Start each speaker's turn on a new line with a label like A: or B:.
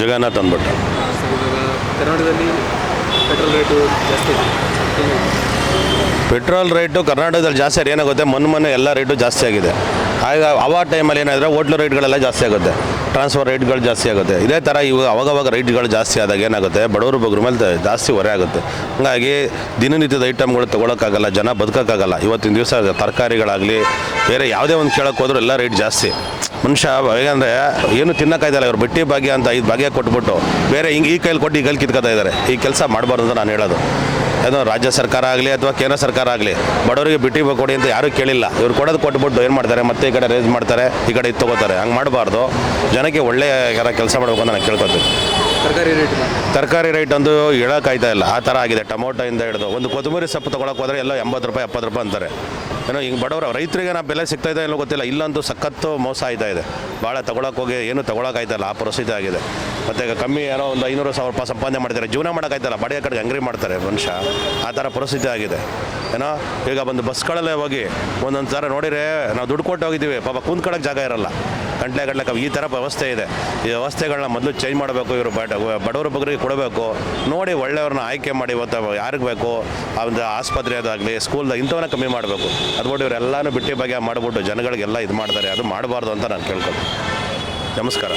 A: ಜಗನ್ನಾಥ್ ಅಂದ್ಬಿಟ್ಟು.
B: ಕರ್ನಾಟಕದಲ್ಲಿ petrol rate ಜಾಸ್ತಿ
A: ಪೆಟ್ರೋಲ್ ರೇಟು ಕರ್ನಾಟಕದಲ್ಲಿ ಜಾಸ್ತಿ ಆದ್ರೆ ಏನಾಗುತ್ತೆ? ಮೊನ್ನೆ ಮೊನ್ನೆ ಎಲ್ಲ ರೇಟು ಜಾಸ್ತಿ ಆಗಿದೆ. ಆಗ ಅವ ಟೈಮಲ್ಲಿ ಏನಾದರೆ ಹೋಟ್ಲು ರೇಟ್ಗಳೆಲ್ಲ ಜಾಸ್ತಿ ಆಗುತ್ತೆ. ಟ್ರಾನ್ಸ್ಫರ್ ರೇಟ್ಗಳು ಜಾಸ್ತಿ ಆಗುತ್ತೆ. ಇದೇ ಥರ ಇವಾಗ ಅವಾಗವಾಗ ರೇಟ್ಗಳು ಜಾಸ್ತಿ ಆದಾಗ ಏನಾಗುತ್ತೆ? ಬಡವರು ಬಗ್ರ ಮೇಲೆ ಜಾಸ್ತಿ ಹೊರೆ ಆಗುತ್ತೆ. ಹಾಗಾಗಿ ದಿನನಿತ್ಯದ ಐಟಮ್ಗಳು ತೊಗೊಳಕ್ಕಾಗಲ್ಲ, ಜನ ಬದುಕೋಕ್ಕಾಗಲ್ಲ. ಇವತ್ತಿನ ದಿವಸ ತರಕಾರಿಗಳಾಗಲಿ, ಬೇರೆ ಯಾವುದೇ ಒಂದು ಕೇಳಕ್ಕೆ ಹೋದ್ರೂ ಎಲ್ಲ ರೇಟ್ ಜಾಸ್ತಿ. ಮನುಷ್ಯ ಹೇಗಂದರೆ ಏನು ತಿನ್ನೋಕ್ಕಾಯ್ತಲ್ಲ ಇವರು? ಬಟ್ಟಿ ಭಾಗ್ಯ ಅಂತ ಐದು ಭಾಗ್ಯ ಕೊಟ್ಬಿಟ್ಟು, ಬೇರೆ ಹಿಂಗೆ ಈ ಕೈಲಿ ಕೊಟ್ಟು ಈ ಕೈಲಿ ಕಿತ್ಕೊತಾ ಇದ್ದಾರೆ. ಈ ಕೆಲಸ ಮಾಡಬಾರ್ದು ಅಂತ ನಾನು ಹೇಳೋದು. ಏನೋ ರಾಜ್ಯ ಸರ್ಕಾರ ಆಗಲಿ ಅಥವಾ ಕೇಂದ್ರ ಸರ್ಕಾರ ಆಗಲಿ ಬಡವರಿಗೆ ಬಿಟ್ಟಿ ಕೊಡಿ ಅಂತ ಯಾರೂ ಕೇಳಿಲ್ಲ. ಇವ್ರು ಕೊಡೋದು ಕೊಟ್ಬಿಟ್ಟು ಏನು ಮಾಡ್ತಾರೆ? ಮತ್ತೆ ಈ ಕಡೆ ರೇಸ್ ಮಾಡ್ತಾರೆ ಈ ಕಡೆ ಇದು ತೊಗೋತಾರೆ. ಹಂಗೆ ಮಾಡಬಾರ್ದು. ಜನಕ್ಕೆ ಒಳ್ಳೆಯ ಯಾರ ಕೆಲಸ ಮಾಡಬೇಕು ಅಂತ ನಾನು ಕೇಳ್ಕೊತೀನಿ
B: ತರಕಾರಿ ರೇಟ್
A: ತರಕಾರಿ ರೇಟ್ ಒಂದು ಹೇಳೋಕ್ಕಾಯ್ತಾ ಇಲ್ಲ. ಆ ಥರ ಆಗಿದೆ. ಟೊಮೊಟೊಯಿಂದ ಹಿಡಿದು ಒಂದು ಕೊತ್ತಂಬರಿ ಸೊಪ್ಪು ತೊಗೊಳಕ್ಕೆ ಹೋದರೆ ಎಲ್ಲ ಎಂಬತ್ತು ರೂಪಾಯಿ ಎಪ್ಪತ್ತು ರೂಪಾಯಿ ಅಂತಾರೆ. ಏನೋ ಹಿಂಗೆ ಬಡವರು, ರೈತರಿಗೆ ನಾ ಬೆಲೆ ಸಿಗ್ತಾ ಇದೆ ಏನೋ ಗೊತ್ತಿಲ್ಲ. ಇಲ್ಲಂತೂ ಸಖತ್ತು ಮೋಸ ಆಯ್ತಾ ಇದೆ. ಭಾಳ ತಗೊಳಕ್ಕೆ ಹೋಗಿ ಏನು ತೊಗೊಳಕ್ಕಾಯ್ತಲ್ಲ ಆ ಪರಿಸ್ಥಿತಿ ಆಗಿದೆ. ಮತ್ತು ಈಗ ಕಮ್ಮಿ ಏನೋ ಒಂದು ಐನೂರು ಸಾವಿರ ರೂಪಾಯಿ ಸಂಪಾದನೆ ಮಾಡ್ತಾರೆ ಜೀವನ ಮಾಡೋಕ್ಕಾಯ್ತಲ್ಲ ಬಡಿಯ ಕಡೆಗೆ ಅಂಗಡಿ ಮಾಡ್ತಾರೆ ಮನುಷ್ಯ. ಆ ಥರ ಪರಿಸ್ಥಿತಿ ಆಗಿದೆ. ಏನೋ ಈಗ ಬಂದು ಬಸ್ಗಳಲ್ಲೇ ಹೋಗಿ ಒಂದೊಂದು ಥರ ನೋಡಿದ್ರೆ ನಾವು ದುಡ್ಡು ಕೊಟ್ಟು ಹೋಗಿದ್ದೀವಿ. ಪಾಪ ಕುಂತ್ಕೊಳಕ್ಕೆ ಜಾಗ ಇರಲ್ಲ. ಗಂಟ್ಲೆ ಗಂಟ್ಲೆ ಈ ಥರ ವ್ಯವಸ್ಥೆ ಇದೆ. ಈ ವ್ಯವಸ್ಥೆಗಳನ್ನ ಮೊದಲು ಚೇಂಜ್ ಮಾಡಬೇಕು. ಇವರು ಬಡ, ಬಡವರ ಬಗ್ಗೆ ಕೊಡಬೇಕು. ನೋಡಿ ಒಳ್ಳೆಯವ್ರನ್ನ ಆಯ್ಕೆ ಮಾಡಿ ಇವತ್ತು ಯಾರಿಗೆ ಬೇಕು? ಆ ಒಂದು ಆಸ್ಪತ್ರೆ ಅದಾಗಲಿ ಸ್ಕೂಲ್ದ ಇಂಥವನ್ನ ಕಮ್ಮಿ ಮಾಡಬೇಕು. ಅದು ಬಿಟ್ಟು ಇವರೆಲ್ಲನೂ ಬಿಟ್ಟಿ ಬಗ್ಗೆ ಮಾಡಿಬಿಟ್ಟು ಜನಗಳಿಗೆಲ್ಲ ಇದು ಮಾಡ್ತಾರೆ ಅದು ಮಾಡಬಾರ್ದು ಅಂತ ನಾನು ಕೇಳ್ಕೊಳ್ತೀನಿ. ನಮಸ್ಕಾರ.